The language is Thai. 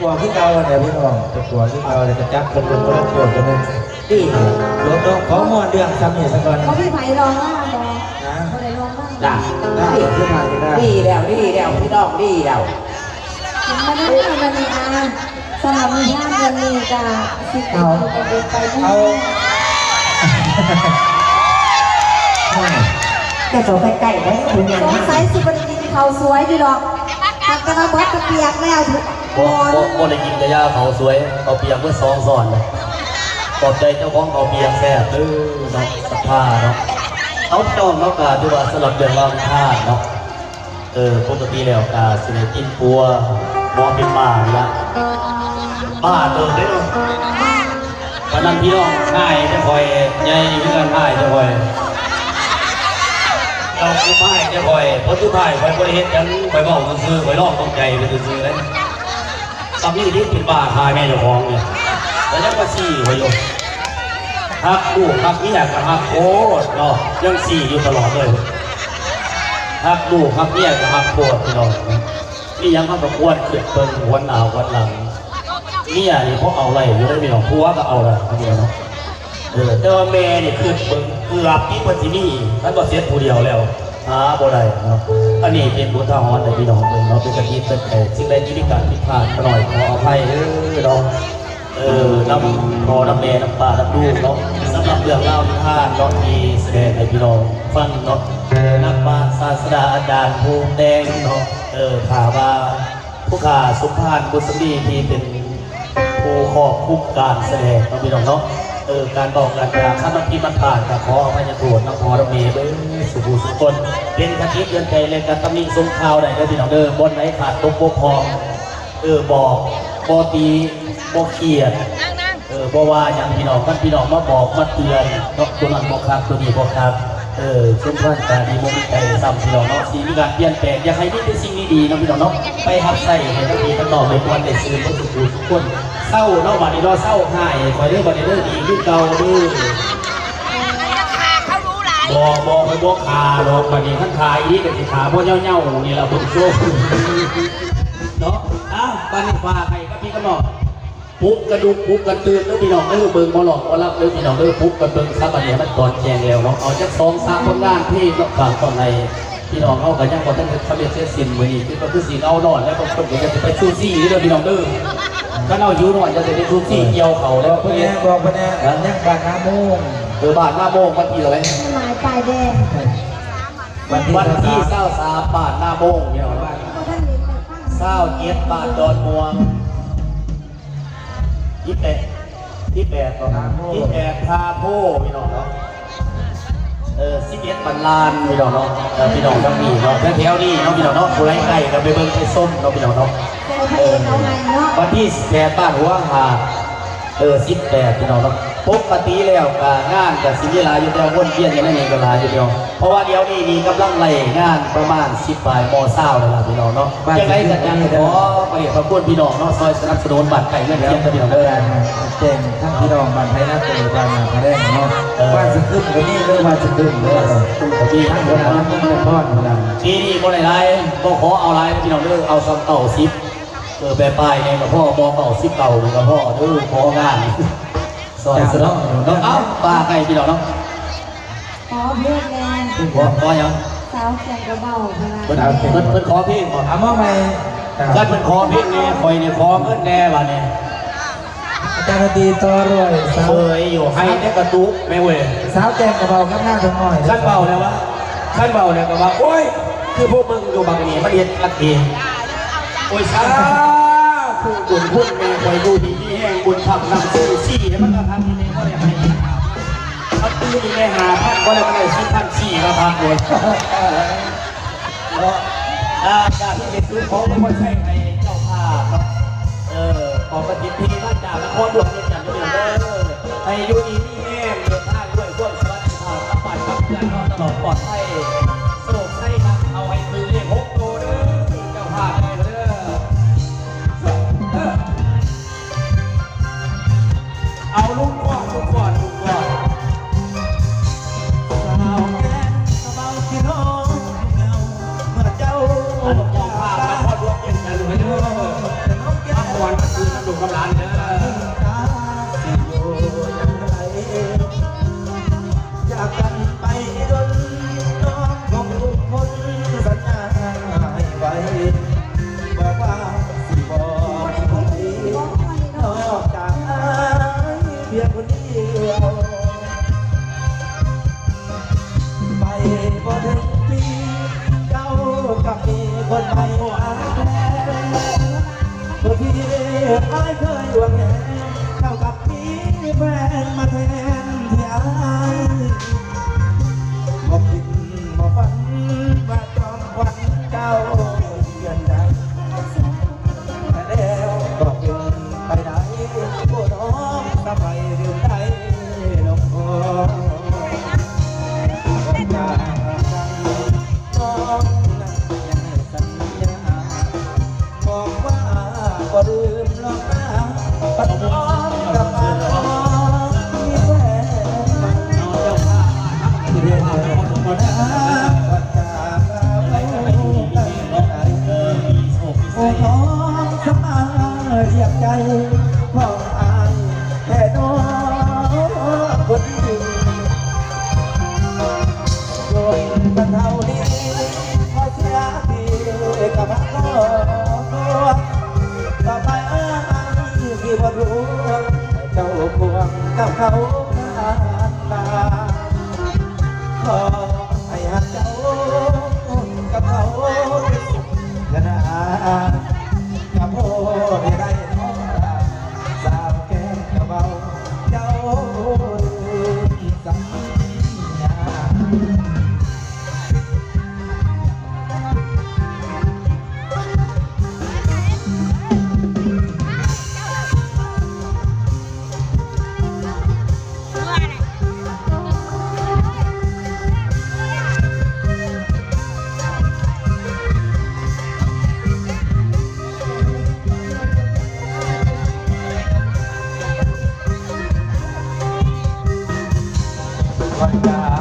กลัวที่เก่าเนี่ยพี่น้องจะกลัวที่เก่าเลยจะจับคนคนคนละโจทย์กันนึงนี่รวมน้องขอมอเรื่องซ้ำเนี่ยสักก่อนเขาพี่ไผ่ร้องว่าบอนะเขาเลยร้องว่าจ้ะได้ขึ้นมาไม่ได้ดีแล้วดีแล้วพี่น้องดีแล้วถึงมาได้วันนี้อาสำหรับมีญาติวันนี้จะสิบเอาไปไปเอาจะโสไปใกล้ได้คุณยังสงสัยสิบวันกินเขาสวยดีหรอกทำกันมาบดกระเปียกแล้ว ทุกโอ้คนโอ้โอ้ได้กินกระยาเขาสวยเขาเปียกเมื่อสองสอนเลยขอบใจเจ้าของเขาเปียกแซ่บเด้อนะสักผ้าเนาะเอาพี่น้องเนาะกาที่ว่าสลับเดือนรองท่าเนาะเออปกติแล้วกาสิได้กินปัวมอเป็นบ้านละบ้าเติมได้เนาะวันนั้นพี่น้องง่ายจะคอยใหญ่อยู่ด้วยกันง่ายจะคอยเราคือไม่จะคอยเพราะทุกท่ายคอยบริเฮ็ดยังคอยบอกซื้อคอยลอกต้องใจไปซื้อๆเลย ตอนนี้ที่เป็นบ้าหายแม่เจ้าของเนี่ยแล้วยังมาสี่หัวโยมฮักลูกฮักเมียกับฮักโคตรเนาะยังสี่อยู่ตลอดเลยฮักลูกฮักเมียกับฮักโคตรพี่น้องนี่ยังมาประกวดเกิดเพิ่งวันหนาววันหลังเมียนี่เขาเอาอะไรอยู่ได้พี่น้องผัวก็เอาอะไรคนเดียวนะเออแต่ว่าแม่นี่คือเบิ่งเกือบที่ปัจจุบันท่านบอกเสียผู้เดียวแล้ว หาบ่ได้เนาะอันนี้เป็นบุทาหรณ์ในพี่น้องเบิ่งเนาเป็นกะทิเป็นไอ้สิ่งใดที่มีการผิดพลาดหน่อยขออภัยเด้อเนาะเออน้ำพอน้ำแม่น้ำปลาน้ำลูกเนาะสำหรับเรื่องเล่าที่ท่านเนาะที่แสดงให้พี่น้องฟังเนาะเออนักปราศาสดาอาจารย์ภูมิแดงเนาะเออข่าวว่าผู้ข่าสุภาพบุษดีที่เป็นผู้ครอบคุมการแสดงเนาพี่น้องเนาะ ออการบอกการจาข้ามันพิมันผ่านแต่ขออภัยโทษน้ำพอน้ำเมย์เด้อสุภูสุคนเป็นกระทิเตือนใจเลยกันตำหนิสงข่าวใดเด้อพี่น้องเด้อบนไหนขาดตกบกพร่องเออบอกบอตีบอเขียดเออบอว่าอย่างพี่น้องกันพี่น้องมาบอกมาเตือนตัวนั้นบอกครับตัวนี้บอกครับ เออเช่นว่าการดีโมมีใจซ้ำพี่น้องเนาะสิ่งมีการเปลี่ยนแปลงอยากให้มีแต่สิ่งดีๆนะพี่น้องเนาะไปหับใส่ให้ทั้งดีทั้งต่อไปวันได้ซื้อทุกทุกทุกคนเศร้าเนาะบัดนี้เราเศร้าหายคอยเรื่องบัดนี้เรื่องดีขึ้นเก่าด้อเขารู้หลายบอกบอกไปบอกขาดอกบัดนี้ขั้นขาอีกกับสิขาพวกเน่าๆนี่เราเพิ่งโชว์เนาะอ้าวบัดนี้ฟ้าใครก็พี่ก็บอก ปุ๊บกระดูกปุ๊บกระตือนแล้วพี่น้องเออเบิ่งบ่หลอกบ่รับเลยพี่น้องเออปุ๊บกระเบิ่งซับอันเนี้ยมันตอนแจงแล้วเนาะเอาจักสองสามผลงานที่นอกฝากตอนในพี่น้องเอาก็ยังบ่ทันได้ทำเรียนเสร็จสิ้นมือนี้คือก็คือสิเอานอนแล้วบางคนก็จะไปซูซี่เด้อพี่น้องเด้อก็เอายู่นอนจะได้ซูซี่เกี่ยวเขาแล้วเพื่อนบอกเพื่อนยังบานน้ำมูงเออบ้านหน้าโมงวันที่อะไรหมายปลายแดงวันที่วันที่สาม23บ้านหน้าโมงพี่น้องก็ท่านเห็นแต่ตั้งเศร้าเจ็ดบ้านดอนม่วง ที่แปดที่แปดเนาะยี่แปดพาโพพี่น้องเนาะเออสิบเอ็ดบันลานพี่น้องเนาะพี่น้องทั้งนี้เนาะแถวนี้เนาะพี่น้องเนาะผู้ไร้ไก่เราไปเบิ้งไปส้มเนาะพี่น้องเนาะวันที่แปดบ้านหัวหาเออสิบแปดพี่น้องเนาะ ปกติแล้วก็งานกับสิมีหลายอยู่แต่วนเวียนอย่างนั้นเองก็หลายอยู่เดียวเพราะว่าเดี๋ยวนี้มีกำลังไล่งานประมาณสิบปลายมอเศร้าเลยล่ะพี่น้องเนาะยังไงก็ยังขอไปขอบคุณพี่น้องเนาะซอยสนับสนุนบัตรไก่เงินเดี๋ยวเทียมกับพี่น้องเดิเด้อนเจ๋งทั้งพี่น้องบ้านไทยนาเตยบ้านนาพระแดงเนาะบ้านสะขึ้นก็นี่เรื่องบ้านสะขึ้นเด้อดีทั้ทั้งงคคนนนั้นั้นนทั้งพ่อนคนนั้นทีนี่บ่ได้ไรบ่ขอเอาไรพี่น้องเด้อเอาซ้ำเก่าซิปเออแปรป้ายเนี่ยกับพ่อบ่เก่าซิปเก่ากับพ่อเด้อของาน ซอยซะเนาะเนาะเอ้าป้าใครพี่น้องเนาะขอเพื่อนแรงบ่ขอหยังสาวแข่งกระเบ้าเวลาเพิ่นเพิ่นเพิ่นขอเพลงบ่เอามาใหม่คันเพิ่นขอเพลงแน่คอยเนี่ยขอเงินแน่บัดนี้อาจารย์ตีต่อรวยสาวเคยอยู่ให้ในกระตุกแม่เว้ยสาวแจงกระเบาข้างหน้าทั้งหน่อยขั้นเบาแล้ววะขั้นเบาเนี่ยก็ว่าโอ้ยคือพวกมึงอยู่บางนี้มาเรียนอัดเองโอ้ยซา ผู้บุญพุ่นแม่คอยดูดีที่แห้งบุญพักนำซื้อซี่ให้มันก็ทำที่นี่ก็ได้ให้พักตื้อนี่แม่หาพักก็ได้ก็ได้สิพันสี่ก็พักเลยเนาะอ่าจากที่เด็กซื้อของมันก็ใช่ในเจ้าภาพเนาะเออขอกระติบทีมาจากนครหลวงเรียจันทร์เรียนเด้อให้อยู่ดีที่แห้งเดินทางด้วยความสวัสดิภาพรับบัตรกับเพื่อนตลอดปลอดภัย เมื่อเจ้าอันเจ้าภาพมาทอดรวมเย็นกันเลยเด้อท ก็ลืมหรอกนะปัดน้องกลับมาน้องมีแฟนใหม่น้องเจ้าข้าเรียนมาวัดจากเราตั้งใจเออมีโชคโอ้น้องสมาเรียกใจของอายแต่น้อย บ่รู้เจ้าควงกับเขาผ่านมาขอให้หักเจ้ากับเขาขนาด vai.